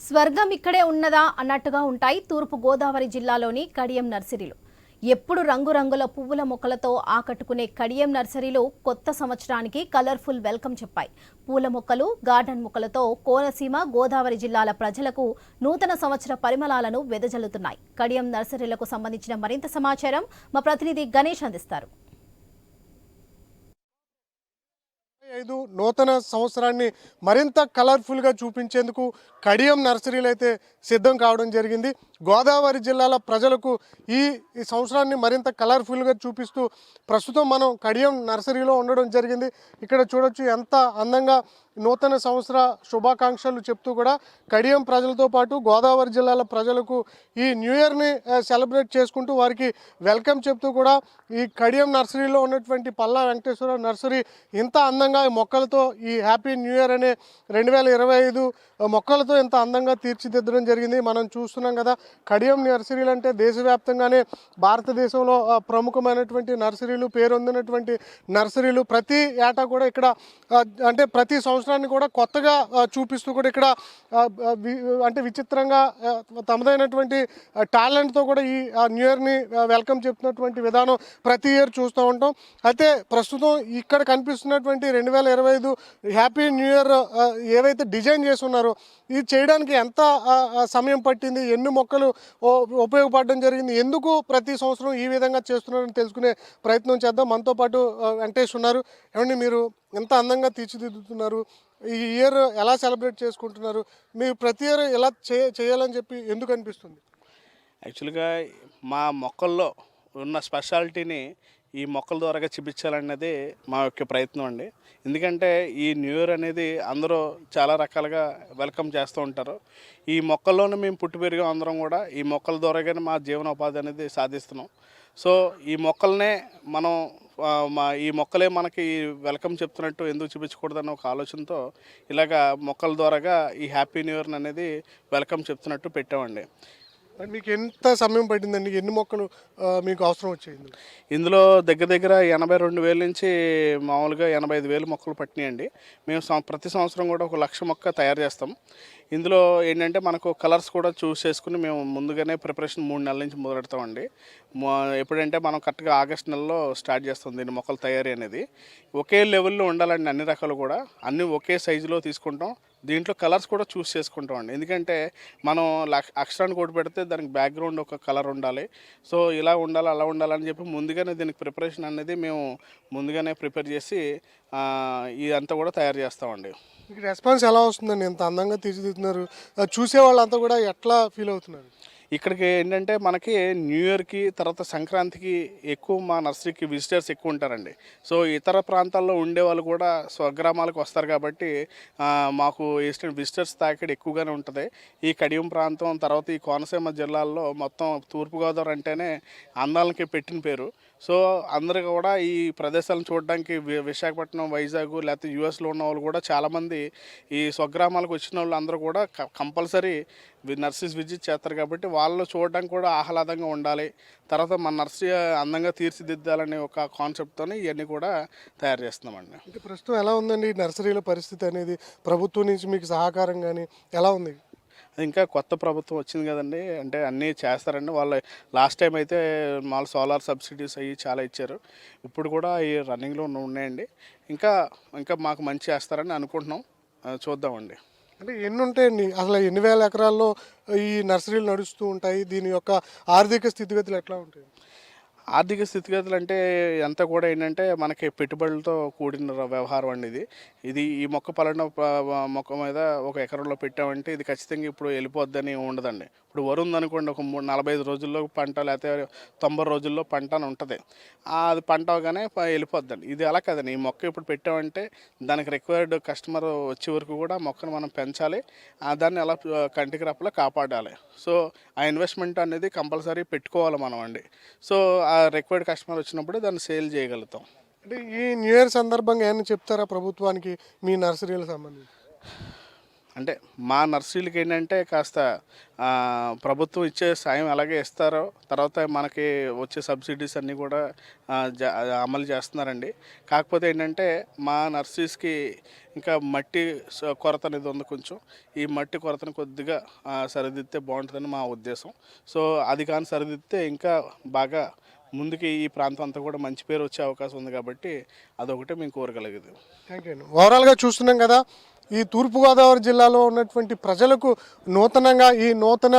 స్వర్గం ఇక్కడే ఉన్నదా అన్నట్టుగా ఉంటాయి తూర్పు గోదావరి జిల్లాలోని కడియం నర్సరీలు. ఎప్పుడు రంగురంగుల పువ్వుల మొక్కలతో ఆకట్టుకునే కడియం నర్సరీలు కొత్త సంవత్సరానికి కలర్ఫుల్ వెల్కమ్ చెప్పాయి. పూల మొక్కలు గార్డెన్ మొక్కలతో కోనసీమ గోదావరి జిల్లాల ప్రజలకు నూతన సంవత్సర పరిమళాలను వెదజల్లుతున్నాయి. కడియం నర్సరీలకు సంబంధించిన మరింత సమాచారం మా ప్రతినిధి గణేష్ అందిస్తారు. ఐదు నూతన సంవత్సరాన్ని మరింత కలర్ఫుల్గా చూపించేందుకు కడియం నర్సరీలు అయితే సిద్ధం కావడం జరిగింది. గోదావరి జిల్లాల ప్రజలకు ఈ ఈ సంవత్సరాన్ని మరింత కలర్ఫుల్గా చూపిస్తూ ప్రస్తుతం మనం కడియం నర్సరీలో ఉండడం జరిగింది. ఇక్కడ చూడొచ్చు ఎంత అందంగా నూతన సంవత్సర శుభాకాంక్షలు చెప్తూ కూడా కడియం ప్రజలతో పాటు గోదావరి జిల్లాల ప్రజలకు ఈ న్యూ ఇయర్ని సెలబ్రేట్ చేసుకుంటూ వారికి వెల్కమ్ చెప్తూ కూడా ఈ కడియం నర్సరీలో ఉన్నటువంటి పల్లా వెంకటేశ్వర నర్సరీ ఇంత అందంగా ఈ మొక్కలతో ఈ హ్యాపీ న్యూ ఇయర్ అనే రెండు వేల ఇరవై ఐదు మొక్కలతో ఇంత అందంగా తీర్చిదిద్దడం జరిగింది. మనం చూస్తున్నాం కదా కడియం నర్సరీలు అంటే దేశవ్యాప్తంగానే భారతదేశంలో ప్రముఖమైనటువంటి నర్సరీలు పేరొందినటువంటి నర్సరీలు. ప్రతి ఏటా కూడా ఇక్కడ అంటే ప్రతి సంవత్సరం సంవత్సరాన్ని కూడా కొత్తగా చూపిస్తూ కూడా ఇక్కడ అంటే విచిత్రంగా తమదైనటువంటి టాలెంట్తో కూడా ఈ ఆ, న్యూ ఇయర్ని వెల్కమ్ చెప్తున్నటువంటి విధానం ప్రతి ఇయర్ చూస్తూ ఉంటాం. అయితే ప్రస్తుతం ఇక్కడ కనిపిస్తున్నటువంటి రెండు వేల ఇరవై ఐదు హ్యాపీ న్యూ ఇయర్ ఏవైతే డిజైన్ చేసి ఉన్నారో ఇది చేయడానికి ఎంత సమయం పట్టింది? ఎన్ని మొక్కలు ఉపయోగపడడం జరిగింది? ఎందుకు ప్రతి సంవత్సరం ఈ విధంగా చేస్తున్నారని తెలుసుకునే ప్రయత్నం చేద్దాం. మనతో పాటు వెంకటేష్ ఉన్నారు. ఏమండి మీరు ఎంత అందంగా తీర్చిదిద్దుతున్నారు? ఈ ఇయర్ ఎలా సెలబ్రేట్ చేసుకుంటున్నారు? మీరు ప్రతి ఇయర్ ఎలా చే చేయాలని చెప్పి ఎందుకు అనిపిస్తుంది? యాక్చువల్గా మా మొక్కల్లో ఉన్న స్పెషాలిటీని ఈ మొక్కల ద్వారాగా చూపించాలన్నది మా యొక్క ప్రయత్నం అండి. ఎందుకంటే ఈ న్యూ ఇయర్ అనేది అందరూ చాలా రకాలుగా వెల్కమ్ చేస్తూ ఉంటారు. ఈ మొక్కల్లోనే మేము పుట్టి పెరిగాం అందరం కూడా ఈ మొక్కల ద్వారాగానే మా జీవనోపాధి అనేది సాధిస్తున్నాం. సో ఈ మొక్కలనే మనం మా ఈ మొక్కలే మనకి వెల్కమ్ చెప్తున్నట్టు ఎందుకు చూపించకూడదన్న ఒక ఆలోచనతో ఇలాగా మొక్కల ద్వారాగా ఈ హ్యాపీ న్యూ ఇయర్ అనేది వెల్కమ్ చెప్తున్నట్టు పెట్టామండి. మీకు ఎంత సమయం పట్టిందండి? ఎన్ని మొక్కలు మీకు అవసరం వచ్చాయి ఇందులో? దగ్గర దగ్గర ఎనభై రెండు వేల నుంచి మామూలుగా ఎనభై ఐదు వేలు మొక్కలు పట్టినాయండి. మేము ప్రతి సంవత్సరం కూడా ఒక లక్ష మొక్క తయారు చేస్తాం. ఇందులో ఏంటంటే మనకు కలర్స్ కూడా చూస్ చేసుకుని మేము ముందుగానే ప్రిపరేషన్ మూడు నెలల నుంచి మొదలెడతామండి. మా- ఎప్పుడంటే మనం కరెక్ట్గా ఆగస్ట్ నెలలో స్టార్ట్ చేస్తాం దీని మొక్కల తయారీ అనేది. ఒకే లెవెల్లో ఉండాలండి అన్ని రకాలు కూడా. అన్ని ఒకే సైజులో తీసుకుంటాం. దీంట్లో కలర్స్ కూడా చూస్ చేసుకుంటాం అండి ఎందుకంటే మనం అక్షరాన్ని కూడా పెడితే దానికి బ్యాక్గ్రౌండ్ ఒక కలర్ ఉండాలి. సో ఇలా ఉండాలి అలా ఉండాలని చెప్పి ముందుగానే దీనికి ప్రిపరేషన్ అనేది మేము ముందుగానే ప్రిపేర్ చేసి ఇదంతా కూడా తయారు చేస్తామండి. మీకు రెస్పాన్స్ ఎలా వస్తుందండి? ఎంత అందంగా తీర్చిదిద్దుతున్నారు. చూసే వాళ్ళంతా కూడా ఎట్లా ఫీల్ అవుతున్నారు? ఇక్కడికి ఏంటంటే మనకి న్యూ ఇయర్కి తర్వాత సంక్రాంతికి ఎక్కువ మా నర్సరీకి విజిటర్స్ ఎక్కువ ఉంటారండి. సో ఇతర ప్రాంతాల్లో ఉండే వాళ్ళు కూడా స్వగ్రామాలకు వస్తారు కాబట్టి మాకు ఈస్టర్న్ విజిటర్స్ తాకిడి ఎక్కువగానే ఉంటుంది. ఈ కడియం ప్రాంతం తర్వాత ఈ కోనసీమ జిల్లాల్లో మొత్తం తూర్పుగోదావరి అంటేనే అందాలకి పెట్టిన పేరు. సో అందరు కూడా ఈ ప్రదేశాలను చూడడానికి వి- విశాఖపట్నం వైజాగ్ లేకపోతే యూఎస్లో ఉన్న వాళ్ళు కూడా చాలామంది ఈ స్వగ్రామాలకు వచ్చిన వాళ్ళు అందరూ కూడా కంపల్సరీ నర్సెస్ విజిట్ చేస్తారు కాబట్టి వాళ్ళు చూడడానికి కూడా ఆహ్లాదంగా ఉండాలి. తర్వాత మన నర్సరీ అందంగా తీర్చిదిద్దాలనే ఒక కాన్సెప్ట్తో ఇవన్నీ కూడా తయారు చేస్తున్నామండి. అంటే ప్రస్తుతం ఎలా ఉందండి ఈ నర్సరీల పరిస్థితి అనేది? ప్రభుత్వం నుంచి మీకు సహకారం కానీ ఎలా ఉంది? అది ఇంకా కొత్త ప్రభుత్వం వచ్చింది కదండి. అంటే అన్నీ చేస్తారండి. వాళ్ళు లాస్ట్ టైం అయితే మాల్ సోలార్ సబ్సిడీస్ అవి చాలా ఇచ్చారు. ఇప్పుడు కూడా ఈ రన్నింగ్లో ఉన్నాయండి. ఇంకా ఇంకా మాకు మంచి చేస్తారని అనుకుంటున్నాం. చూద్దామండి. అంటే ఎన్ని ఉంటాయండి అసలు ఎన్ని వేల ఎకరాల్లో ఈ నర్సరీలు నడుస్తూ ఉంటాయి? దీని యొక్క ఆర్థిక స్థితిగతులు ఎట్లా ఉంటాయి? ఆర్థిక స్థితిగతులు అంటే అంతా కూడా ఏంటంటే మనకి పెట్టుబడులతో కూడిన వ్యవహారం అండి ఇది. ఇది ఈ మొక్క పలానా మొక్క మీద ఒక ఎకరంలో పెట్టామంటే ఇది ఖచ్చితంగా ఇప్పుడు వెళ్ళిపోద్దని ఉండదండి. ఇప్పుడు వరుంది అనుకోండి ఒక మూడు నలభై ఐదు రోజుల్లో పంట లేకపోతే తొంభై రోజుల్లో పంట అని ఉంటుంది. ఆ, అది పంట అవగానే వెళ్ళిపోద్దండి. ఇది అలా కదండి. ఈ మొక్క ఇప్పుడు పెట్టామంటే దానికి రిక్వైర్డ్ కస్టమర్ వచ్చే వరకు కూడా మొక్కను మనం పెంచాలి. ఆ దాన్ని ఎలా కంటికి రప్పలో కాపాడాలి. సో ఆ ఇన్వెస్ట్మెంట్ అనేది కంపల్సరీ పెట్టుకోవాలి మనం అండి. సో ఆ రిక్వైర్డ్ కస్టమర్ వచ్చినప్పుడు దాన్ని సేల్ చేయగలుగుతాం. అంటే ఈ న్యూ ఇయర్ సందర్భంగా ఏమైనా చెప్తారా ప్రభుత్వానికి మీ నర్సరీల సంబంధించి? అంటే మా నర్సరీలకి ఏంటంటే కాస్త ప్రభుత్వం ఇచ్చే సాయం అలాగే ఇస్తారో తర్వాత మనకి వచ్చే సబ్సిడీస్ అన్నీ కూడా అమలు చేస్తున్నారండి. కాకపోతే ఏంటంటే మా నర్సరీస్కి ఇంకా మట్టి కొరత అనేది ఉంది కొంచెం. ఈ మట్టి కొరతను కొద్దిగా సరిదిద్దితే బాగుంటుందని మా ఉద్దేశం. సో అది కానీ సరిదిద్దితే ఇంకా బాగా ముందుకి ఈ ప్రాంతం అంతా కూడా మంచి పేరు వచ్చే అవకాశం ఉంది కాబట్టి అదొకటే మేము కోరగలిగేది. థ్యాంక్ యూ ఓవరాల్గా చూస్తున్నాం కదా ఈ తూర్పుగోదావరి జిల్లాలో ఉన్నటువంటి ప్రజలకు నూతనంగా ఈ నూతన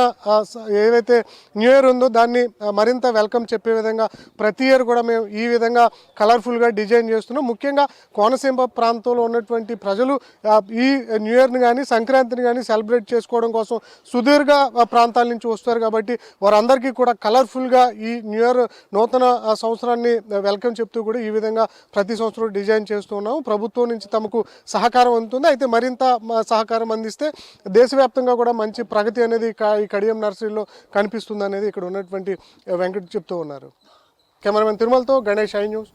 ఏదైతే న్యూ ఇయర్ ఉందో దాన్ని మరింత వెల్కమ్ చెప్పే విధంగా ప్రతి ఇయర్ కూడా మేము ఈ విధంగా కలర్ఫుల్గా డిజైన్ చేస్తున్నాం. ముఖ్యంగా కోనసీమ ప్రాంతంలో ఉన్నటువంటి ప్రజలు ఈ న్యూ ఇయర్ని కానీ సంక్రాంతిని కానీ సెలబ్రేట్ చేసుకోవడం కోసం సుదీర్ఘ ప్రాంతాల నుంచి వస్తారు కాబట్టి వారందరికీ కూడా కలర్ఫుల్గా ఈ న్యూ ఇయర్ నూతన సంవత్సరాన్ని వెల్కమ్ చెప్తూ కూడా ఈ విధంగా ప్రతి సంవత్సరం డిజైన్ చేస్తూ ఉన్నాము. ప్రభుత్వం నుంచి తమకు సహకారం అందుతుంది. అయితే మరింత సహకారం అందిస్తే దేశవ్యాప్తంగా కూడా మంచి ప్రగతి అనేది ఈ కడియం నర్సరీలో కనిపిస్తుంది అనేది ఇక్కడ ఉన్నటువంటి వెంకట్ చెప్తూ ఉన్నారు. కెమెరామెన్ తిరుమలతో గణేష్ ఐ న్యూస్.